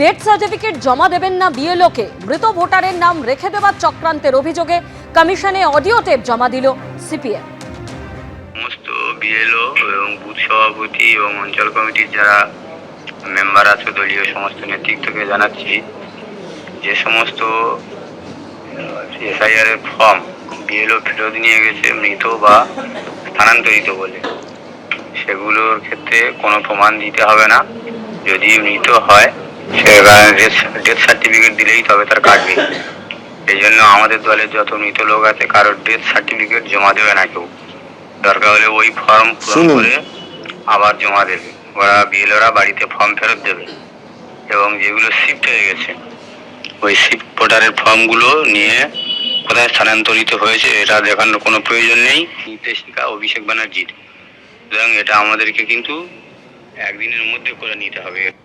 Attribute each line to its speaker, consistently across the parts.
Speaker 1: Death certificate জমা দেবেন না বিএলওকে। মৃত ভোটারের নাম রেখে দেওয়ার চক্রান্তের অভিযোগে কমিশনে অডিও টেপ জমা দিল সিপিএম।
Speaker 2: সমস্ত বিএলও এবং বুথ সভাপতি এবং অঞ্চল কমিটির যারা মেম্বার আছে, দলীয় সমস্ত নেতৃত্বকে জানাচ্ছি যে সমস্ত এসআইআর এর ফর্ম বিএলও ফেরত নিয়ে গেছে মৃত বা স্থানান্তরিত বলে। সেগুলোর ক্ষেত্রে কোনো প্রমাণ দিতে হবে না। যদি মৃত হয় ডেথ সার্টিফিকেট দিলেই তবে তার কাটবে এই জন্য আমাদের দলের যত মৃত লোক আছে কারোর ডেথ সার্টিফিকেট জমা দেবে না কেউ। দরকার হলে ওই ফর্ম পূরণ করে আবার জমা দেবে। ওরা বিএলওরা বাড়িতে ফর্ম ফেরত দেবে। এবং যেগুলো শিফট হয়ে গেছে ওই শিফট ভোটারের ফর্মগুলো নিয়ে কোথায় স্থানান্তরিত হয়েছে এটা দেখানোর কোনো প্রয়োজন নেই। নির্দেশিকা অভিষেক ব্যানার্জির। সুতরাং এটা আমাদেরকে কিন্তু একদিনের মধ্যে করে নিতে হবে।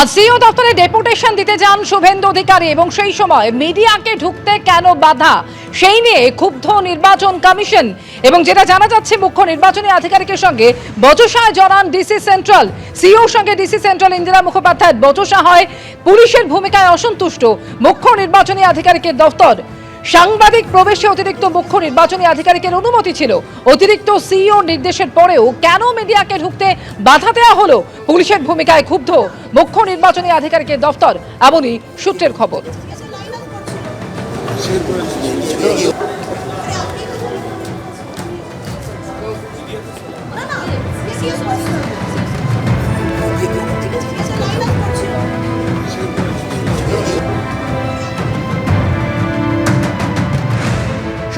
Speaker 3: আজ সিও দপ্তরে ডেপুটেশন দিতে যান শুভেন্দু অধিকারী এবং সেই সময় মিডিয়াকে ঢুকতে কেন বাধা? সেই নিয়ে ক্ষুব্ধ নির্বাচন কমিশন এবং যেটা জানা যাচ্ছে, মুখ্য নির্বাচনী আধিকারিকের সঙ্গে বচসায় জড়ান ডিসি সেন্ট্রাল। সিওর সঙ্গে ডিসি সেন্ট্রাল ইন্দিরা মুখোপাধ্যায় বচসা হয়। পুলিশের ভূমিকায় অসন্তুষ্ট মুখ্য নির্বাচনী আধিকারিকের দপ্তর সাংবাদিক প্রবেশে অতিরিক্ত মুখ্য নির্বাচনী আধিকারিকের অনুমতি ছিল। অতিরিক্ত সিইও নির্দেশের পরেও কেন মিডিয়াকে ঢুকতে বাধা দেওয়া হলো? পুলিশের ভূমিকায় ক্ষুব্ধ মুখ্য নির্বাচনী আধিকারিকের দপ্তর এমনই সূত্রের খবর।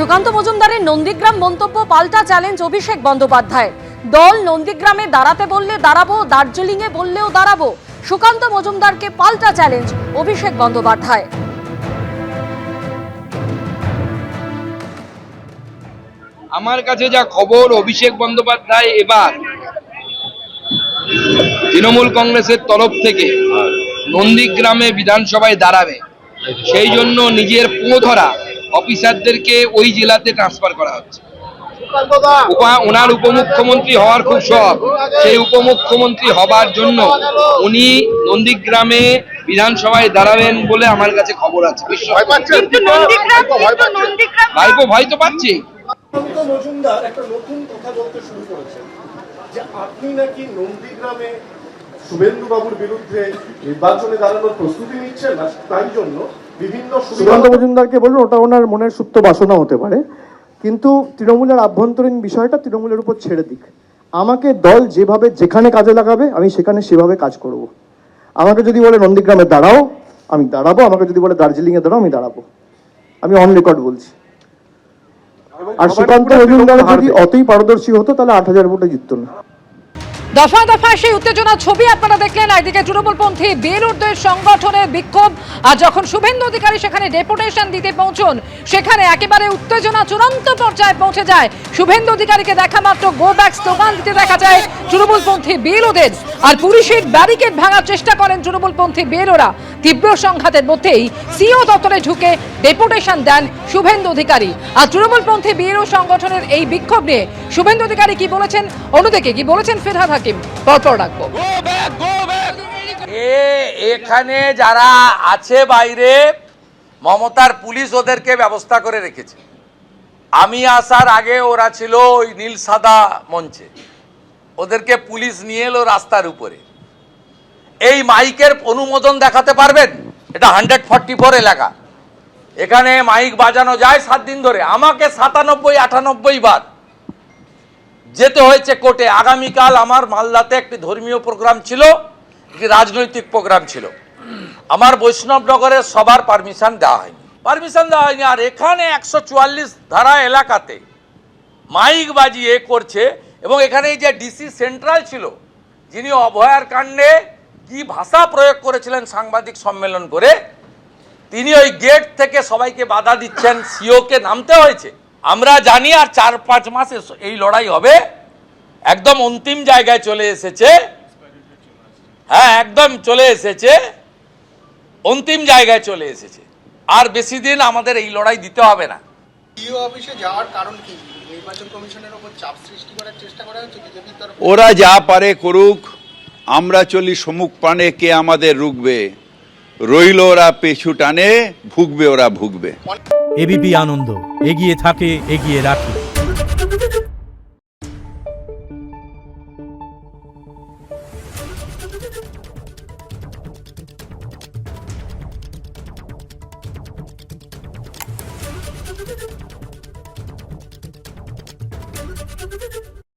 Speaker 1: সুকান্ত মজুমদারের নন্দীগ্রাম মন্তব্য পাল্টা চ্যালেঞ্জ অভিষেক বন্দ্যোপাধ্যায় দল নন্দীগ্রামে দাঁড়াতে বললে দাঁড়াবো, দার্জিলিংয়ে বললেও দাঁড়াবো। সুকান্ত মজুমদারকে পাল্টা চ্যালেঞ্জ অভিষেক বন্দ্যোপাধ্যায়।
Speaker 4: আমার কাছে যা খবর, অভিষেক বন্দ্যোপাধ্যায় এবার তৃণমূল কংগ্রেসের তরফ থেকে নন্দীগ্রামে বিধানসভায় দাঁড়াবে। সেই জন্য নিজের পো ধরা অফিসারদেরকে ওই জেলাতে ট্রান্সফার করা হচ্ছে। ওনার উপমুখ্যমন্ত্রী হওয়ার খুব শখ। সেই উপমুখ্যমন্ত্রী হবার জন্য উনি নন্দীগ্রামে বিধানসভায় দাঁড়াবেন বলে আমার কাছে খবর আছে। ভাইপো ভয় তো পাচ্ছি।
Speaker 5: মজুমদার একটা নতুন কথা বলতে শুরু করেছেন যে আপনি নাকি নন্দীগ্রামে শুভেন্দু বাবুর বিরুদ্ধে নির্বাচনে দাঁড়ানোর প্রস্তুতি নিচ্ছেন আর তাই জন্য বিভিন্ন
Speaker 6: সুকান্ত মজুমদারকে বলুন ওটা ওনার মনের সুপ্ত বাসনা হতে পারে। কিন্তু তৃণমূলের আভ্যন্তরীণ বিষয়টা তৃণমূলের উপর ছেড়ে দিক। আমাকে দল যেভাবে যেখানে কাজে লাগাবে আমি সেখানে সেভাবে কাজ করব। আমাকে যদি বলে নন্দীগ্রামে দাঁড়াও আমি দাঁড়াবো। আমাকে যদি বলে দার্জিলিংয়ে দাঁড়াও আমি দাঁড়াবো। আমি অন রেকর্ড বলছি। আর সুকান্ত মজুমদার যদি অতই পারদর্শী হতো তাহলে আট হাজার ভোটে জিততো না।
Speaker 3: দফায় দফায় সেই উত্তেজনার ছবি আপনারা দেখলেন। এদিকে তৃণমূলপন্থী বিরুদ্ধের সংগঠনের বিক্ষোভ। আর যখন শুভেন্দু অধিকারী সেখানে ডেপুটেশন দিতে পৌঁছন, সেখানে একেবারে উত্তেজনা চূড়ান্ত পর্যায়ে পৌঁছে যায়। শুভেন্দু অধিকারীকে দেখা মাত্র গো ব্যাক স্লোগান দিতে দেখা যায়। তৃণমূলপন্থী বিরোধের আর পুলিশের ব্যারিকেড ভাঙার চেষ্টা করেন তৃণমূলপন্থী বেরোরা তীব্র সংঘাতের মধ্যেই সিও দপ্তরে ঢুকে ডেপুটেশন দেন শুভেন্দু অধিকারী। আর তৃণমূলপন্থী বিরো সংগঠনের এই বিক্ষোভ নিয়ে শুভেন্দু অধিকারী কি বলেছেন অন্যদিকে কি বলেছেন ফেরহাদ হাকিম? পরপর রাখব
Speaker 7: এ এখানে যারা আছে বাইরে মমতার পুলিশ ওদেরকে ব্যবস্থা করে রেখেছে। আমি আসার আগে ওরা ছিল ওই নীল সাদা মঞ্চে। ওদেরকে পুলিশ নিয়ে এলো রাস্তার উপরে। এই মাইকের অনুমোদন দেখাতে পারবেন? এটা হান্ড্রেড ফর্টি ফোর এলাকা। এখানে মাইক বাজানো যায় সাত দিন ধরে। আমাকে সাতানব্বই, আটানব্বই বার যেতে হয়েছে কোর্টে। আগামীকাল আমার মালদাতে একটি ধর্মীয় প্রোগ্রাম ছিল, একটি রাজনৈতিক প্রোগ্রাম ছিল। আমার বৈষ্ণবনগরের সবার পারমিশন দেওয়া হয়নি। পারমিশন দেওয়া হয়নি। আর এখানে একশো চুয়াল্লিশ ধারা এলাকাতে মাইক বাজিয়ে করছে এবং এখানে যে ডিসি সেন্ট্রাল ছিল, যিনি অভয়ার কাণ্ডে কি ভাষা প্রয়োগ করেছিলেন সাংবাদিক সম্মেলন করে, তিনি ওই গেট থেকে সবাইকে বাধা দিচ্ছেন, সিওকে নামতে হয়েছে। আমরা জানি আর চার পাঁচ মাসে এই লড়াই হবে। একদম অন্তিম জায়গায় চলে এসেছে। হ্যাঁ একদম চলে এসেছে। অন্তিম জায়গায় চলে এসেছে। আর বেশি দিন আমাদের এই লড়াই দিতে হবে না।
Speaker 8: অফিসে যাওয়ার কারণ কি? নির্বাচন কমিশনের উপর চাপ সৃষ্টি করার চেষ্টা করা হচ্ছে বিজেপির তরফে?
Speaker 9: ওরা যা পারে করুক আমরা চলি সমুখ প্রাণে কে আমাদের রুখবে। রইল ওরা পেছু টানে ভুগবে ওরা ভুগবে।
Speaker 10: এবিপি আনন্দ এগিয়ে থাকে এগিয়ে রাখে।